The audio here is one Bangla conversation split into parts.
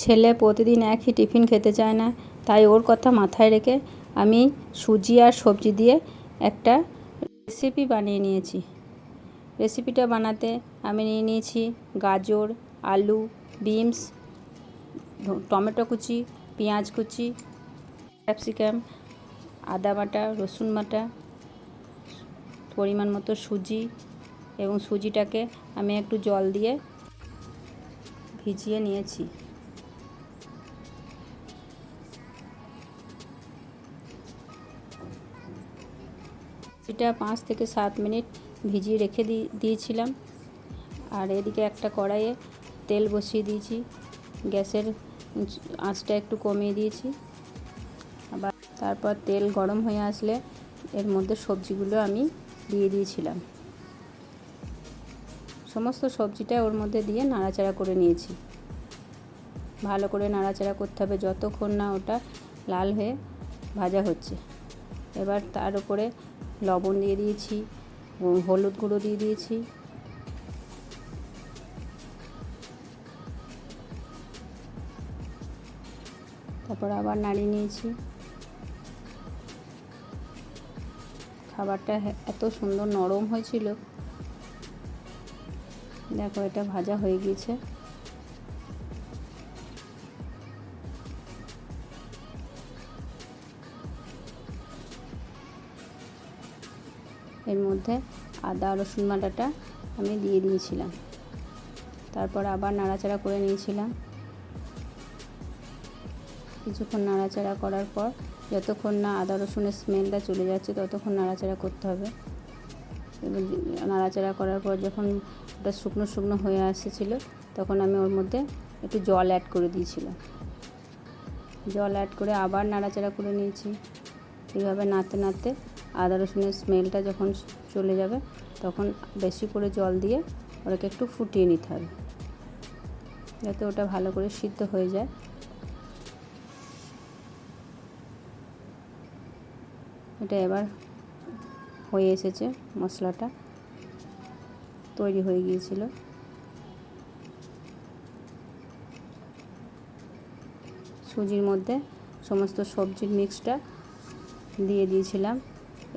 ছেলে প্রতিদিন একই টিফিন খেতে চায় না, তাই ওর কথা মাথায় রেখে আমি সুজি আর সবজি দিয়ে একটা রেসিপি বানিয়ে নিয়েছি। রেসিপিটা বানাতে আমি নিয়ে নিয়েছি গাজর, আলু, বিনস টমেটো কুচি, পেঁয়াজ কুচি, ক্যাপসিকাম, আদা বাটা, রসুন বাটা, পরিমাণ মতো সুজি এবং সুজিটাকে আমি একটু জল দিয়ে ভিজিয়ে নিয়েছি। এটা পাঁচ থেকে সাত মিনিট ভিজিয়ে রেখে দিয়েছিলাম। আর এদিকে একটা কড়াইয়ে তেল বসিয়ে দিয়েছি। গ্যাসের আঁচটা একটু কমিয়ে দিয়েছি। আবার তারপর তেল গরম হয়ে আসলে এর মধ্যে সবজিগুলো আমি দিয়ে দিয়েছিলাম। সমস্ত সবজিটা ওর মধ্যে দিয়ে নাড়াচাড়া করে নিয়েছি। ভালো করে নাড়াচাড়া করতে হবে যতক্ষণ না ওটা লাল হয়ে ভাজা হচ্ছে। এবার তার উপরে লবণ দিয়ে দিয়েছি হলুদ গুঁড়ো দিয়ে দিয়েছি। তারপর আবার নাড়িয়ে নিয়েছি। খাবারটা এত সুন্দর নরম হয়েছিল। দেখো, এটা ভাজা হয়ে গিয়েছে। এর মধ্যে আদা, রসুন বাটাটা আমি দিয়ে দিয়েছিলাম। তারপর আবার নাড়াচাড়া করে নিয়েছিলাম। কিছুক্ষণ নাড়াচাড়া করার পর যতক্ষণ না আদা, রসুনের স্মেলটা চলে যাচ্ছে, ততক্ষণ নাড়াচাড়া করতে হবে। এবং নাড়াচাড়া করার পর যখন ওটা শুকনো শুকনো হয়ে আসছিল, তখন আমি ওর মধ্যে একটু জল অ্যাড করে দিয়েছিলাম। জল অ্যাড করে আবার নাড়াচাড়া করে নিয়েছি। এইভাবে নাড়তে নাড়তে আদা রসুনের স্মেলটা যখন চলে যাবে, তখন বেশি করে জল দিয়ে ওটাকে একটু ফুটিয়ে নিতে হবে। যাতে ওটা ভালো করে সিদ্ধ হয়ে যায়। এটা এবার হয়ে এসেছে, মশলাটা তৈরি হয়ে গিয়েছিল। সুজির মধ্যে সমস্ত সবজির মিক্সটা দিয়ে দিয়েছিলাম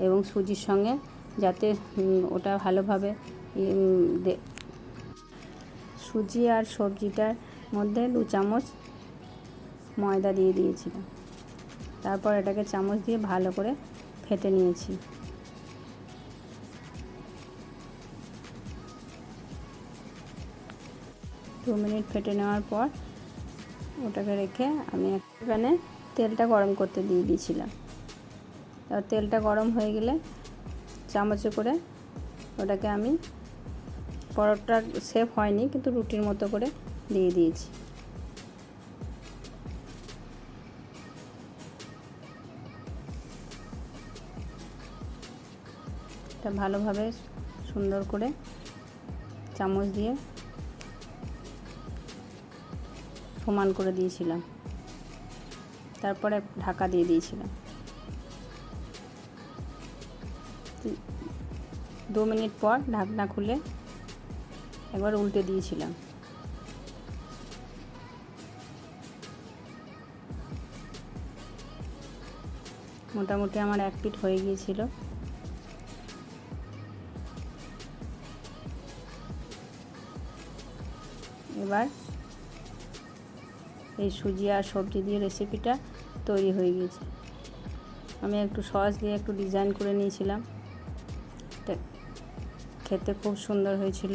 এবং সুজির সঙ্গে যাতে ওটা ভালোভাবে সুজি আর সবজিটার মধ্যে দু চামচ ময়দা দিয়ে দিয়েছিলাম। তারপর এটাকে চামচ দিয়ে ভালো করে ফেটে নিয়েছি। দু মিনিট ফেটে নেওয়ার পর ওটাকে রেখে আমি এখানে তেলটা গরম করতে দিয়ে দিয়েছিলাম। এবার তেলটা গরম হয়ে গেলে চামচে করে ওটাকে আমি পরোটা সেফ হয়নি, কিন্তু রুটির মতো করে দিয়ে দিয়েছি। এটা ভালোভাবে সুন্দর করে চামচ দিয়ে সমান করে দিয়েছিলাম। তারপরে ঢাকা দিয়ে দিয়েছিলাম। দু মিনিট পর ঢাকনা খুলে একবার উল্টে দিয়েছিলাম। মোটামুটি আমার এক পিঠ হয়ে গিয়েছিল। এবার এই সুজি আর সবজি দিয়ে রেসিপিটা তৈরি হয়ে গিয়েছে। আমি একটু সস দিয়ে একটু ডিজাইন করে নিয়েছিলাম। খেতে খুব সুন্দর হয়েছিল।